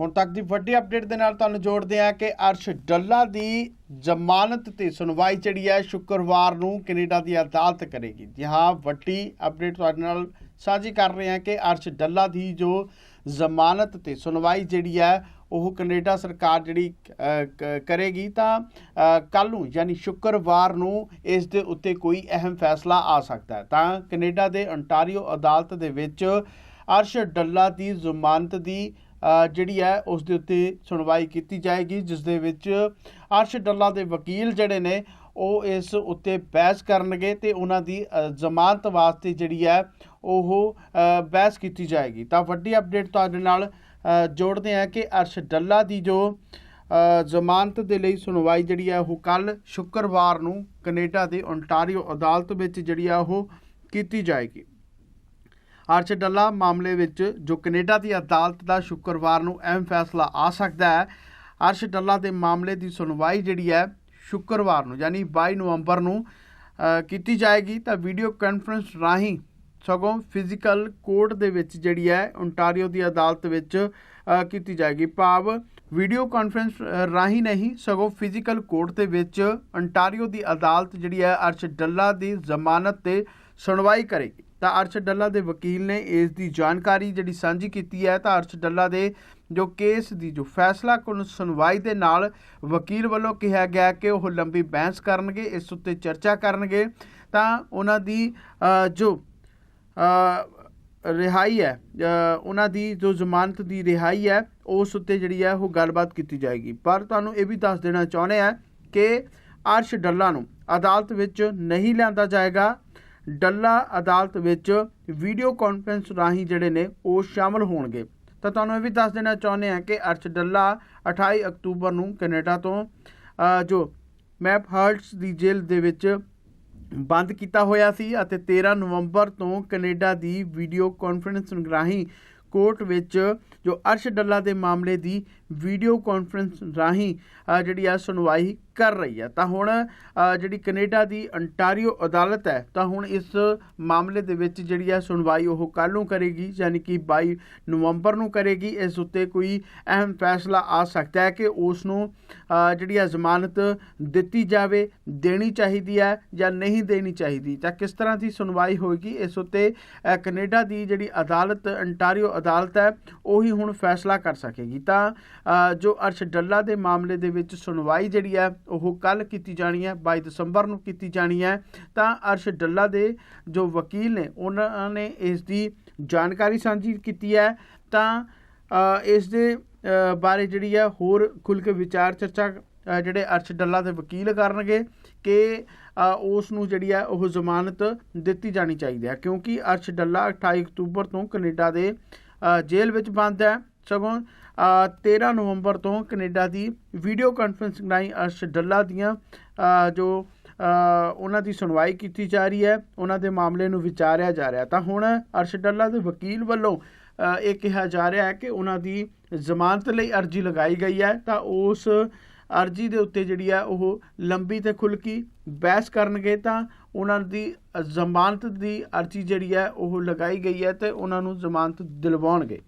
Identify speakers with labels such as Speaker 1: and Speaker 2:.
Speaker 1: ਹੁਣ ਤੱਕ ਦੀ ਵੱਡੀ ਅਪਡੇਟ ਦੇ ਨਾਲ ਤੁਹਾਨੂੰ ਜੋੜਦੇ ਹਾਂ ਕਿ ਅਰਸ਼ ਡੱਲਾ ਦੀ ਜ਼ਮਾਨਤ ਤੇ ਸੁਣਵਾਈ ਜਿਹੜੀ ਹੈ ਸ਼ੁੱਕਰਵਾਰ ਨੂੰ ਕੈਨੇਡਾ ਦੀ ਅਦਾਲਤ ਕਰੇਗੀ। ਜੀ ਹਾਂ, ਵੱਡੀ ਅਪਡੇਟ ਤੁਹਾਡੇ ਨਾਲ ਸਾਂਝੀ ਕਰ ਰਹੇ ਹਾਂ ਕਿ ਅਰਸ਼ ਡੱਲਾ ਦੀ ਜੋ ਜ਼ਮਾਨਤ ਤੇ ਸੁਣਵਾਈ ਜਿਹੜੀ ਹੈ, ਉਹ ਕੈਨੇਡਾ ਸਰਕਾਰ ਜਿਹੜੀ ਕਰੇਗੀ ਤਾਂ ਕੱਲ ਨੂੰ ਯਾਨੀ ਸ਼ੁੱਕਰਵਾਰ ਨੂੰ ਇਸ ਦੇ ਉੱਤੇ ਕੋਈ ਅਹਿਮ ਫੈਸਲਾ ਆ ਸਕਦਾ ਹੈ। ਤਾਂ ਕੈਨੇਡਾ ਦੇ ਅੰਟਾਰੀਓ ਅਦਾਲਤ ਦੇ ਵਿੱਚ ਅਰਸ਼ ਡੱਲਾ ਦੀ ਜ਼ਮਾਨਤ ਦੀ ਜਿਹੜੀ ਹੈ, ਉਸ ਦੇ ਉੱਤੇ ਸੁਣਵਾਈ ਕੀਤੀ ਜਾਏਗੀ, ਜਿਸ ਦੇ ਵਿੱਚ ਅਰਸ਼ ਡੱਲਾ ਦੇ ਵਕੀਲ ਜਿਹੜੇ ਨੇ, ਉਹ ਇਸ ਉੱਤੇ ਬਹਿਸ ਕਰਨਗੇ ਤੇ ਉਹਨਾਂ ਦੀ ਜ਼ਮਾਨਤ ਵਾਸਤੇ ਜਿਹੜੀ ਹੈ, ਉਹ ਬਹਿਸ ਕੀਤੀ ਜਾਏਗੀ। ਤਾਂ ਵੱਡੀ ਅਪਡੇਟ ਤੁਹਾਡੇ ਨਾਲ ਜੋੜਦੇ ਹਾਂ ਕਿ ਅਰਸ਼ ਡੱਲਾ ਦੀ ਜੋ ਜ਼ਮਾਨਤ ਦੇ ਲਈ ਸੁਣਵਾਈ ਜਿਹੜੀ ਹੈ, ਉਹ ਕੱਲ ਸ਼ੁੱਕਰਵਾਰ ਨੂੰ ਕੈਨੇਡਾ ਦੇ ਓਨਟਾਰੀਓ ਅਦਾਲਤ ਵਿੱਚ ਜਿਹੜੀ ਆ ਉਹ ਕੀਤੀ ਜਾਏਗੀ। ਅਰਸ਼ ਡੱਲਾ, ਮਾਮਲੇ ਵਿੱਚ ਜੋ ਕੈਨੇਡਾ ਦੀ ਅਦਾਲਤ ਦਾ ਸ਼ੁੱਕਰਵਾਰ ਨੂੰ ਅਹਿਮ ਫੈਸਲਾ ਆ ਸਕਦਾ ਹੈ, ਅਰਸ਼ ਡੱਲਾ ਦੇ ਮਾਮਲੇ ਦੀ ਸੁਣਵਾਈ ਜਿਹੜੀ ਹੈ ਸ਼ੁੱਕਰਵਾਰ ਨੂੰ, ਯਾਨੀ 22 ਨਵੰਬਰ ਨੂੰ ਕੀਤੀ ਜਾਏਗੀ। ਤਾਂ ਵੀਡੀਓ ਕਾਨਫਰੰਸ ਰਾਹੀਂ ਸਗੋਂ ਫਿਜ਼ੀਕਲ ਕੋਰਟ ਦੇ ਵਿੱਚ ਜਿਹੜੀ ਹੈ ਓਨਟਾਰੀਓ ਦੀ ਅਦਾਲਤ ਵਿੱਚ ਕੀਤੀ ਜਾਏਗੀ ਭਾਵ ਵੀਡੀਓ ਕਾਨਫਰੰਸ ਰਾਹੀਂ ਨਹੀਂ, ਸਗੋਂ ਫਿਜ਼ੀਕਲ ਕੋਰਟ ਦੇ ਵਿੱਚ ਓਨਟਾਰੀਓ ਦੀ ਅਦਾਲਤ ਜਿਹੜੀ ਹੈ ਅਰਸ਼ ਡੱਲਾ ਦੀ ਜ਼ਮਾਨਤ ਤੇ ਸੁਣਵਾਈ ਕਰੇਗੀ। ਤਾਂ ਅਰਸ਼ ਡੱਲਾ ਦੇ ਵਕੀਲ ਨੇ ਇਸ ਦੀ ਜਾਣਕਾਰੀ ਜਿਹੜੀ ਸਾਂਝੀ ਕੀਤੀ ਹੈ ਤਾਂ ਅਰਸ਼ ਡੱਲਾ ਦੇ ਜੋ ਕੇਸ ਦੀ ਜੋ ਫੈਸਲਾ ਕੁਨ ਸੁਣਵਾਈ ਦੇ ਨਾਲ ਵਕੀਲ ਵੱਲੋਂ ਕਿਹਾ ਗਿਆ ਕਿ ਉਹ ਲੰਬੀ ਬਹਿਸ ਕਰਨਗੇ, ਇਸ ਉੱਤੇ ਚਰਚਾ ਕਰਨਗੇ। ਤਾਂ ਉਹਨਾਂ ਦੀ ਜੋ ਰਿਹਾਈ ਹੈ ਉਹਨਾਂ ਦੀ ਜੋ ਜ਼ਮਾਨਤ ਦੀ ਰਿਹਾਈ ਹੈ, ਉਸ ਉੱਤੇ ਜਿਹੜੀ ਹੈ ਉਹ ਗੱਲਬਾਤ ਕੀਤੀ ਜਾਏਗੀ। ਪਰ ਤੁਹਾਨੂੰ ਇਹ ਵੀ ਦੱਸ ਦੇਣਾ ਚਾਹੁੰਦੇ ਆ ਕਿ ਅਰਸ਼ ਡੱਲਾ ਨੂੰ ਅਦਾਲਤ ਵਿੱਚ ਨਹੀਂ ਲਿਆਂਦਾ ਜਾਏਗਾ। ਡੱਲਾ ਅਦਾਲਤ ਵਿੱਚ ਵੀਡੀਓ ਕਾਨਫਰੰਸ ਰਾਹੀਂ ਜਿਹੜੇ ਨੇ ਉਹ ਸ਼ਾਮਲ ਹੋਣਗੇ। ਤਾਂ ਤੁਹਾਨੂੰ ਇਹ ਵੀ ਦੱਸ ਦੇਣਾ ਚਾਹੁੰਦੇ ਆ ਕਿ ਅਰਸ਼ ਡੱਲਾ 28 ਅਕਤੂਬਰ ਨੂੰ ਕੈਨੇਡਾ ਤੋਂ ਜੋ ਮੈਪ ਹਰਟਸ ਦੀ ਜੇਲ੍ਹ ਦੇ ਵਿੱਚ ਬੰਦ ਕੀਤਾ ਹੋਇਆ ਸੀ ਅਤੇ 13 ਨਵੰਬਰ ਤੋਂ ਕੈਨੇਡਾ ਦੀ ਵੀਡੀਓ ਕਾਨਫਰੰਸ ਰਾਹੀਂ ਕੋਰਟ ਵਿੱਚ ਜੋ ਅਰਸ਼ ਡੱਲਾ ਦੇ ਮਾਮਲੇ ਦੀ ਵੀਡੀਓ ਕਾਨਫਰੰਸ ਰਾਹੀਂ ਜਿਹੜੀ ਆ ਸੁਣਵਾਈ ਕਰ ਰਹੀ ਹੈ। ਤਾਂ ਹੁਣ ਜਿਹੜੀ ਕੈਨੇਡਾ ਦੀ ਅੰਟਾਰੀਓ ਅਦਾਲਤ ਹੈ ਤਾਂ ਹੁਣ ਇਸ ਮਾਮਲੇ ਦੇ ਵਿੱਚ ਜਿਹੜੀ ਹੈ ਸੁਣਵਾਈ ਉਹ ਕੱਲ੍ਹ ਨੂੰ ਕਰੇਗੀ ਯਾਨੀ ਕਿ 22 ਨਵੰਬਰ ਨੂੰ ਕਰੇਗੀ। ਇਸ ਉੱਤੇ ਕੋਈ ਅਹਿਮ ਫੈਸਲਾ ਆ ਸਕਦਾ ਹੈ ਕਿ ਉਸ ਨੂੰ ਜਿਹੜੀ ਆ ਜ਼ਮਾਨਤ ਦਿੱਤੀ ਜਾਵੇ ਦੇਣੀ ਚਾਹੀਦੀ ਹੈ ਜਾਂ ਨਹੀਂ ਦੇਣੀ ਚਾਹੀਦੀ। ਤਾਂ ਕਿਸ ਤਰ੍ਹਾਂ ਦੀ ਸੁਣਵਾਈ ਹੋਏਗੀ? ਇਸ ਉੱਤੇ ਅ, ਕੈਨੇਡਾ ਦੀ ਜਿਹੜੀ ਅਦਾਲਤ ਅੰਟਾਰੀਓ ਅਦਾਲਤ ਹੈ ਉਹੀ ਹੁਣ ਫੈਸਲਾ ਕਰ ਸਕੇਗੀ। ਤਾਂ ਜੋ ਅਰਸ਼ ਡੱਲਾ ਦੇ ਮਾਮਲੇ ਦੇ ਵਿੱਚ ਸੁਣਵਾਈ ਜਿਹੜੀ ਹੈ ਉਹ ਕੱਲ ਕੀਤੀ ਜਾਣੀ ਹੈ 22 ਦਸੰਬਰ ਨੂੰ ਕੀਤੀ ਜਾਣੀ ਹੈ ਤਾਂ ਅਰਸ਼ ਡੱਲਾ ਦੇ ਜੋ ਵਕੀਲ ਨੇ ਉਹਨਾਂ ਨੇ ਇਸ ਦੀ ਜਾਣਕਾਰੀ ਸਾਂਝੀ ਕੀਤੀ ਹੈ। ਤਾਂ ਅ, ਇਸ ਦੇ ਬਾਰੇ ਜਿਹੜੀ ਹੈ ਹੋਰ ਖੁੱਲ ਕੇ ਵਿਚਾਰ ਚਰਚਾ ਜਿਹੜੇ ਅਰਸ਼ ਡੱਲਾ ਦੇ ਵਕੀਲ ਕਰਨਗੇ ਕਿ ਉਸ ਨੂੰ ਜਿਹੜੀ ਹੈ ਉਹ ਜ਼ਮਾਨਤ ਦਿੱਤੀ ਜਾਣੀ ਚਾਹੀਦੀ ਹੈ। ਕਿਉਂਕਿ ਅਰਸ਼ ਡੱਲਾ 28 ਅਕਤੂਬਰ ਤੋਂ ਕੈਨੇਡਾ ਦੇ ਜੇਲ੍ਹ ਵਿੱਚ ਬੰਦ ਹੈ। ਸਗੋਂ 13 ਨਵੰਬਰ ਤੋਂ ਕੈਨੇਡਾ ਦੀ ਵੀਡੀਓ ਕਾਨਫਰੰਸਿੰਗ ਰਾਹੀਂ ਅਰਸ਼ ਡੱਲਾ ਦੀਆਂ। ਜੋ ਉਹਨਾਂ ਦੀ ਸੁਣਵਾਈ ਕੀਤੀ ਜਾ ਰਹੀ ਹੈ, ਉਹਨਾਂ ਦੇ ਮਾਮਲੇ ਨੂੰ ਵਿਚਾਰਿਆ ਜਾ ਰਿਹਾ। ਤਾਂ ਹੁਣ ਅਰਸ਼ ਡੱਲਾ ਦੇ ਵਕੀਲ ਵੱਲੋਂ ਇਹ ਕਿਹਾ ਜਾ ਰਿਹਾ ਹੈ ਕਿ ਉਹਨਾਂ ਦੀ ਜ਼ਮਾਨਤ ਲਈ ਅਰਜ਼ੀ ਲਗਾਈ ਗਈ ਹੈ। ਤਾਂ ਉਸ ਅਰਜ਼ੀ ਦੇ ਉੱਤੇ ਜਿਹੜੀ ਆ ਉਹ ਲੰਬੀ ਤੇ ਖੁੱਲਕੀ ਬਹਿਸ ਕਰਨਗੇ। ਤਾਂ ਉਹਨਾਂ ਦੀ ਜ਼ਮਾਨਤ ਦੀ ਅਰਜ਼ੀ ਜਿਹੜੀ ਹੈ, ਉਹ ਲਗਾਈ ਗਈ ਹੈ ਤੇ ਉਹਨਾਂ ਨੂੰ ਜ਼ਮਾਨਤ ਦਿਲਵਾਉਣਗੇ।